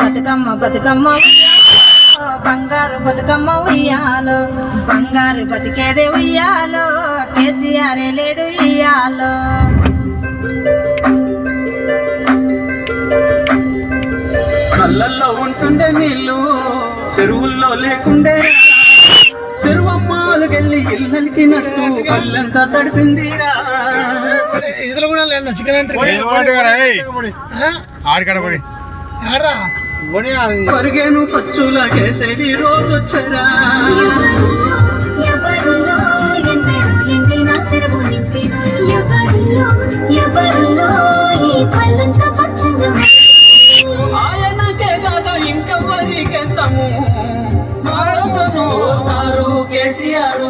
బతుకమ్మ బతుకమ్మ బంగారు బతుకమ్మ ఉయ్యాలో. బంగారు బతికేదే ఉయ్యాలో. కేసీఆర్ లేడు ఇయ్యాలో కళ్ళల్లో ఉంటుండే నీళ్ళు చెరువుల్లో లేకుండే చెరువమ్మాలకెళ్ళి ఇల్లెలికినట్టు కళ్ళంతా తడిపిందిరా ఇదిలో కూడా లేదు చికెన్ ఎంట్రీ ఆడికడ పోయి. ఆడరా? పరిగేను పచ్చులా కేసేది రోజు వచ్చరా ఆయనకే కాక సారు కేసీఆర్